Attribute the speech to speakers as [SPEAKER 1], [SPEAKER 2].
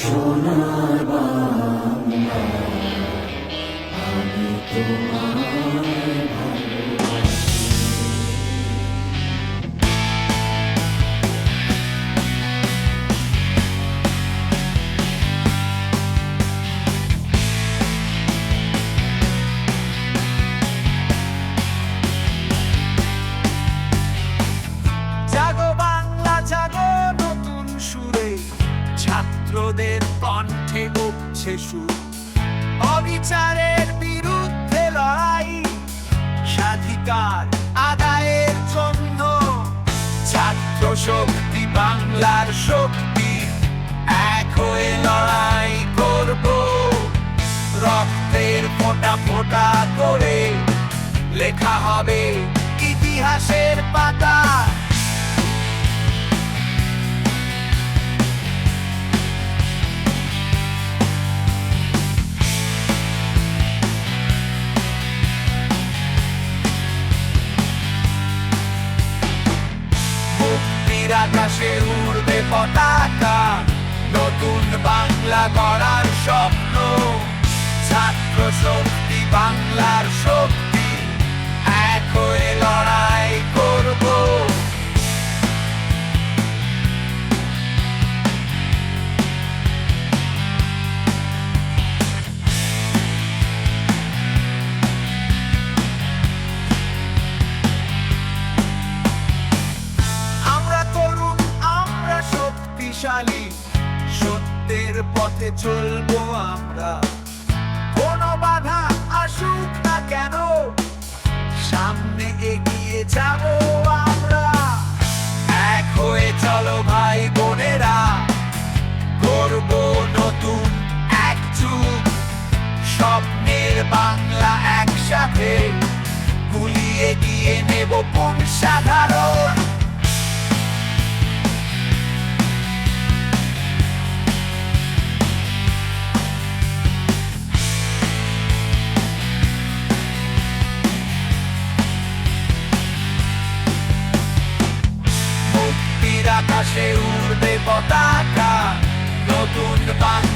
[SPEAKER 1] সোনার বাংলা। আমি তোমায়
[SPEAKER 2] উঠছে সুর অবিচারের বিরুদ্ধে লড়াই, স্বাধিকার আদায়ের জন্য ছাত্র শক্তি, বাংলার শক্তি, এক হয়ে লড়াই করব। রক্তের ফোঁটা ফোঁটা করে লেখা হবে ইতিহাসের পাতা। আকাশে উড়বে পতাকা। নতুন বাংলা গড়ার স্বপ্ন। ছাত্র শক্তি। বাংলার সত্যের পথে চলবো আমরা। কোনো বাধা আসুক না কেন, সামনে এগিয়ে যাব আমরা। এক হয়ে চলো ভাই বোনেরা, করব নতুন এক যুগ। স্বপ্নের বাংলা একসাথে, গুলিয়ে দিয়ে নেব কোন সাধা আকাশে উড়বে পতাকা। নতুন বাংলা